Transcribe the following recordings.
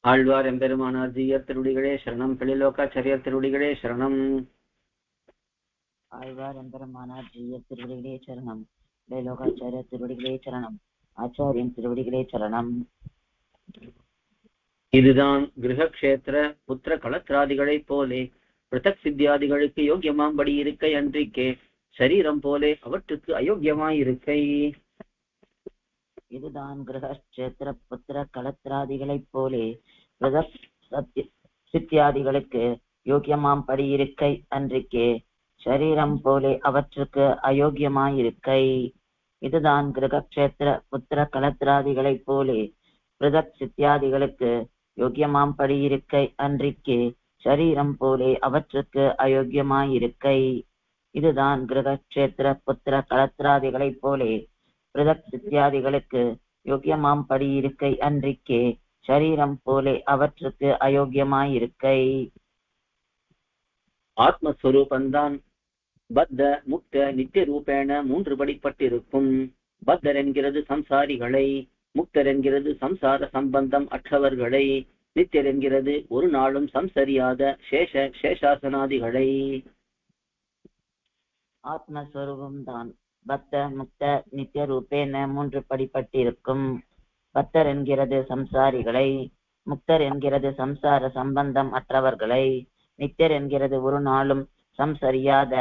ஆழ்வார் எம்பெருமானார் ஜீயர் திருடிகளே சரணம். பிள்ளைலோக்காச்சாரியர் திருடிகளே சரணம். ஆழ்வார் எம்பெருமானார் ஜீய திருவடிகளே சரணம். லோகாச்சாரிய திருவடிகளே சரணம். ஆச்சாரியன் திருவடிகளே சரணம். இதுதான் கிரகக்ஷேத்திர புத்திர களத்ராதிகளைப் போலே பிருத்தக் சித்தியாதிகளுக்கு யோக்கியமாம்படி இருக்கை அன்றிக்கே. சரீரம் போலே அவற்றுக்கு அயோக்கியமாயிருக்கை. இதுதான் கிரகக்ஷேத்திர புத்திர கலத்திராதிகளைப் போலே சித்தியாதிகளுக்கு யோக்கியமாம் படி இருக்கை அன்றிக்கே. சரீரம் போலே அவற்றுக்கு அயோக்கியமாயிருக்கை. இதுதான் கிரகக்ஷேத்திர புத்திர கலத்திராதிகளைப் போலே பிரதக் சித்தியாதிகளுக்கு யோக்கியமாம் படி இருக்கை அன்றிக்கே. சரீரம் போலே அவற்றுக்கு அயோக்கியமாயிருக்கை. இதுதான் கிரகக்ஷேத்திர புத்திர கலத்திராதிகளைப் போலே சித்தியாதிகளுக்கு யோக்கியமாம் படி இருக்கை அன்றிக்கே. சரீரம் போலே அவற்றுக்கு அயோக்கியமாயிருக்கை. ஆத்மஸ்வரூபந்தான். பத்த முக்த நித்திய ரூபேண மூன்று படிப்பட்டிருக்கும் பத்தர் என்கிறது சம்சாரிகளை முக்தர் என்கிறது சம்சார சம்பந்தம் அற்றவர்களை நித்தியர் என்கிறது ஒரு நாளும் சம்சரியாத சேஷ சேஷாசனாதிகளை. ஆத்மஸ்வரூபம் தான் பக்த முக்த நித்திய ரூபேன மூன்று படிப்பட்டிருக்கும். பக்தர் என்கிறது சம்சாரிகளை முக்தர் என்கிறது சம்சார சம்பந்தம் அற்றவர்களை நித்தியர் என்கிறது ஒரு நாளும் சம்சரியாத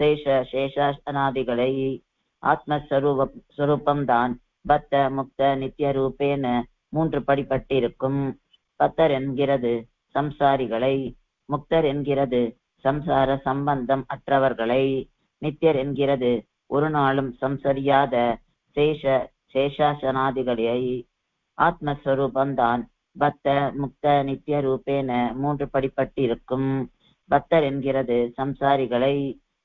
சேஷ சேஷாசனாதிகளை ஆத்மஸ்வரூப ஸ்வரூபம்தான் பத்த முக்த நித்திய ரூபேன மூன்று படிப்பட்டிருக்கும். பத்தர் என்கிறது சம்சாரிகளை முக்தர் என்கிறது சம்சார சம்பந்தம் அற்றவர்களை நித்தியர் என்கிறது ஒரு நாளும் சம்சரியாத சேஷ சேஷாசனாதிகளை ஆத்மஸ்வரூபந்தான் பக்த முக்த நித்திய ரூபேன மூன்று படிப்பட்டிருக்கும். பக்தர் என்கிறது சம்சாரிகளை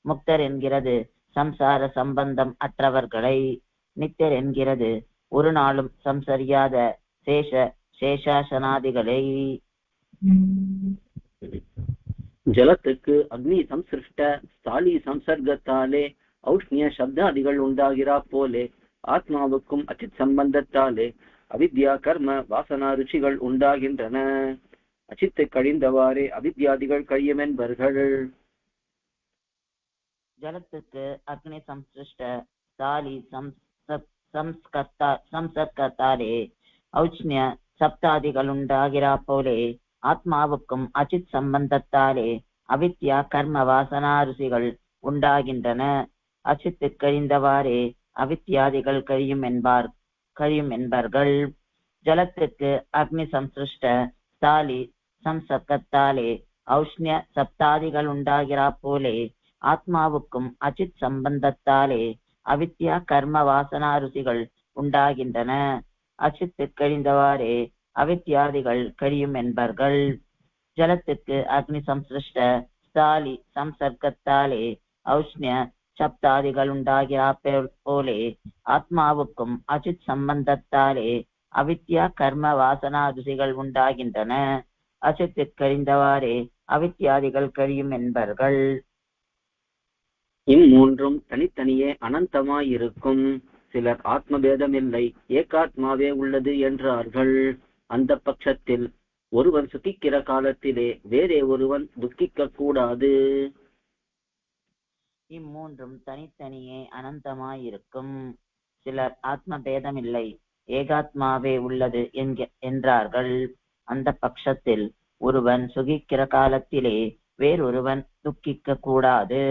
முக்தர் என்கிறது சம்சார சம்பந்தம் அற்றவர்களை. நித்தியர் என்கிறது ஒரு நாளும் சம்சரியாத சேஷ சேஷாசனாதிகளை. ஜலத்துக்கு அக்னி சம்சிருஷ்ட ஸ்தாலி சம்சர்க்கத்தாலே ஔஷ்ணிய சப்தாதிகள் உண்டாகிறா போலே ஆத்மாவுக்கும் அச்சித் சம்பந்தத்தாலே அவித்யா கர்ம வாசனா ருச்சிகள் உண்டாகின்றன அச்சித்து கழிந்தவாறே அவித்யாதிகள் கழியும் என்பர்கள் ஜலத்துக்கு அக்னி சம்சிருஷ்ட சாலி சம்ஸ்கர்த்தா சம்சர்க்கத்தாலே ஔஷ்ணிய சப்தாதிகள் உண்டாகிறா போலே ஆத்மாவுக்கும் அச்சித் சம்பந்தத்தாலே அவித்யா கர்ம வாசனா ருசிகள் உண்டாகின்றன அச்சித்து கழிந்தவாறே அவித்யாதிகள் கழியும் என்பார். கழியும் என்பார்கள். ஜலத்துக்கு அக்னி சம்சிருஷ்ட தாலி சம்சக்கத்தாலே ஔஷ்ணிய சப்தாதிகள் உண்டாகிறா போலே ஆத்மாவுக்கும் அச்சித் சம்பந்தத்தாலே அவித்யா கர்ம வாசனா ருசிகள் உண்டாகின்றன. அச்சித்து கழிந்தவாறே அவித்யாதிகள் கழியும் என்பார்கள். ஜலத்துக்கு அக்னி சம்சிருஷ்ட ஸ்தாலி சம்சர்க்கத்தாலே ஔஷ்ணிய சப்தாதிகள் உண்டாகிறா போலே ஆத்மாவுக்கும் அஜித் சம்பந்தத்தாலே அவித்யா கர்ம வாசனா ருசிகள் உண்டாகின்றன அசித்து கழிந்தவாறே அவித்யாதிகள் கழியும் என்பர்கள் இம்மூன்றும் தனித்தனியே அனந்தமாயிருக்கும் சிலர் ஆத்மபேதமில்லை ஏகாத்மாவே உள்ளது என்றார்கள் அந்த பட்சத்தில் ஒருவன் சுகிக்கிற காலத்திலே வேறே ஒருவன் துக்கிக்க கூடாது இம்மூன்றும் தனித்தனியே அனந்தமாயிருக்கும். சிலர் ஆத்ம பேதமில்லை ஏகாத்மாவே உள்ளது என்க என்றார்கள். அந்த பட்சத்தில் ஒருவன் சுகிக்கிற காலத்திலே வேறொருவன் துக்கிக்க கூடாது.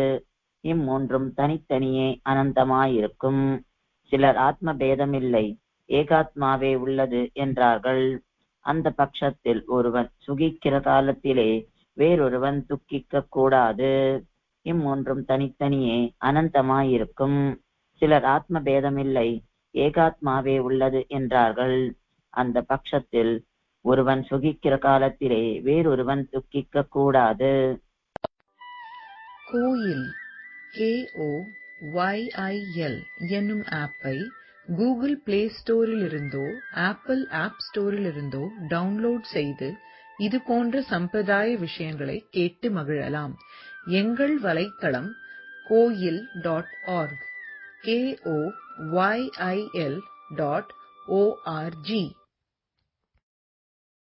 இம்மூன்றும் தனித்தனியே அனந்தமாயிருக்கும். சிலர் ஆத்ம பேதமில்லை ஏகாத்மாவே உள்ளது என்றார்கள். அந்த பட்சத்தில் ஒருவன் சுகிக்கிற காலத்திலே வேறொருவன் துக்கிக்க கூடாது. இம்மூன்றும் தனித்தனியே அனந்தமாயிருக்கும். சிலர் ஆத்ம பேதமில்லை ஏகாத்மாவே உள்ளது என்றார்கள். அந்த பட்சத்தில் ஒருவன் சுகிக்கிற காலத்திலே வேறொருவன் துக்கிக்க கூடாது. கோயில் கே ஓ ஒய்ஐஎல் என்னும் ஆப்பை கூகுள் பிளே ஸ்டோரிலிருந்தோ ஆப்பிள் ஆப் ஸ்டோரிலிருந்தோ டவுன்லோட் செய்து இது போன்ற சம்பிரதாய விஷயங்களை கேட்டு மகிழலாம். எங்கள் வலைத்தளம் Koyil dot org K O Y I L dot O R G